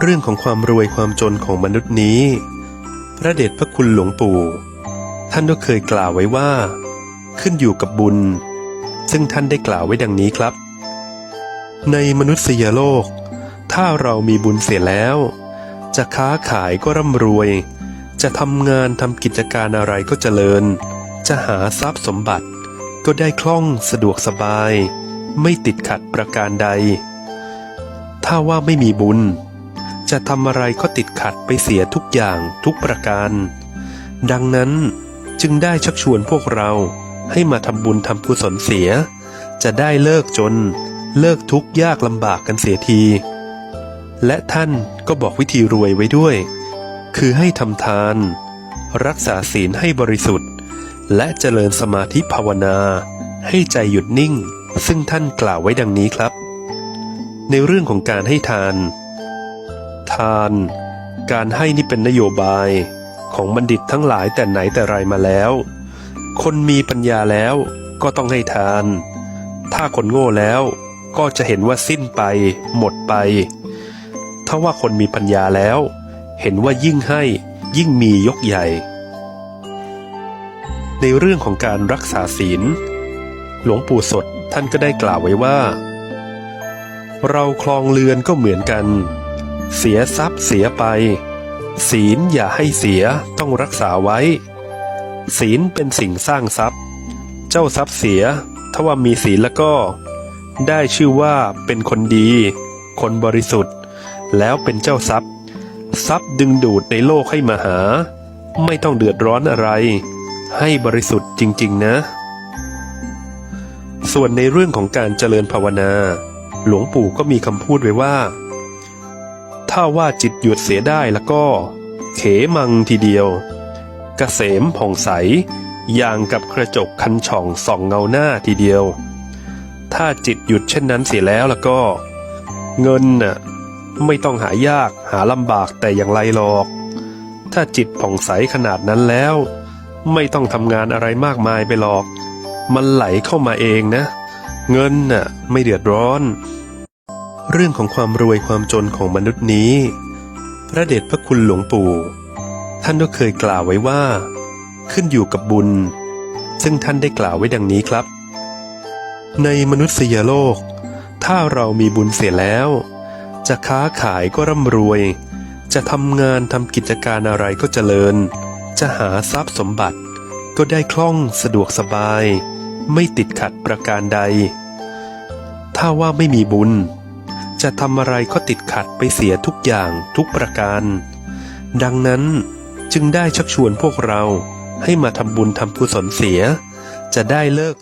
เรื่องของความรวยความจนของมนุษย์นี้ พระเดชพระคุณหลวงปู่ ท่านก็เคยกล่าวไว้ว่า ขึ้นอยู่กับบุญ ซึ่งท่านได้กล่าวไว้ดังนี้ครับ ในมนุษยโลก ถ้าเรามีบุญเสียแล้ว จะค้าขายก็ร่ำรวย จะทำงานทำกิจการอะไรก็เจริญ จะหาทรัพย์สมบัติ ก็ได้คล่องสะดวกสบาย ไม่ติดขัดประการใด ถ้าว่าไม่มีบุญ จะทำอะไรก็ติดขัดไปเสียทุกอย่างทุกประการ ดังนั้นจึงได้ชักชวนพวกเราให้มาทำบุญทำกุศลเสีย จะได้เลิกจน เลิกทุกข์ยากลำบากกันเสียที และท่านก็บอกวิธีรวยไว้ด้วย คือให้ทำทาน รักษาศีลให้บริสุทธิ์ และเจริญสมาธิภาวนา ให้ใจหยุดนิ่ง ซึ่งท่านกล่าวไว้ดังนี้ครับ ในเรื่องของการให้ทาน ทาน การให้นี่เป็นนโยบายของบัณฑิตทั้งหลายแต่ไหนแต่ไรมาแล้ว คนมีปัญญาแล้วก็ต้องให้ทาน ถ้าคนโง่แล้วก็จะเห็นว่าสิ้นไป หมดไป ถ้าว่าคนมีปัญญาแล้ว เห็นว่ายิ่งให้ยิ่งมียกใหญ่ ในเรื่องของการรักษาศีล หลวงปู่สดท่านก็ได้กล่าวไว้ว่า เราคลองเรือนก็เหมือนกัน เสียทรัพย์เสียไป ศีลอย่าให้เสียต้องรักษาไว้ ศีลเป็นสิ่งสร้างทรัพย์ เจ้าทรัพย์เสียถ้าว่ามีศีลแล้วก็ ได้ชื่อว่าเป็นคนดี คนบริสุทธิ์ แล้วเป็นเจ้าทรัพย์ ทรัพย์ดึงดูดในโลกให้มาหา ไม่ต้องเดือดร้อนอะไร ให้บริสุทธิ์จริง ๆ นะ ส่วนในเรื่องของการเจริญภาวนา หลวงปู่ก็มีคำพูดไว้ว่า ถ้าว่าจิตหยุดเสียได้แล้วก็ เขมังทีเดียวกเกษมผ่องใส อย่างกับกระจกคันช่องส่องเงาหน้าทีเดียว ถ้าจิตหยุดเช่นนั้นเสียแล้วแล้วก็ เงินน่ะไม่ต้องหายากหาลำบากแต่อย่างไรหรอก ถ้าจิตผ่องใสขนาดนั้นแล้ว ไม่ต้องทำงานอะไรมากมายไปหรอก มันไหลเข้ามาเองนะ เงินน่ะไม่เดือดร้อน เรื่องของความรวยความจนของมนุษย์นี้ พระเดชพระคุณหลวงปู่ ท่านก็เคยกล่าวไว้ว่า ขึ้นอยู่กับบุญ ซึ่งท่านได้กล่าวไว้ดังนี้ครับ ในมนุษยโลก ถ้าเรามีบุญเสียแล้ว จะค้าขายก็ร่ำรวย จะทำงานทำกิจการอะไรก็เจริญ จะหาทรัพย์สมบัติ ก็ได้คล่องสะดวกสบาย ไม่ติดขัดประการใด ถ้าว่าไม่มีบุญ จะทำอะไรก็ติดขัดไปเสียทุกอย่างทุกประการ ดังนั้นจึงได้ชักชวนพวกเราให้มาทำบุญทำกุศลเสีย จะได้เลิก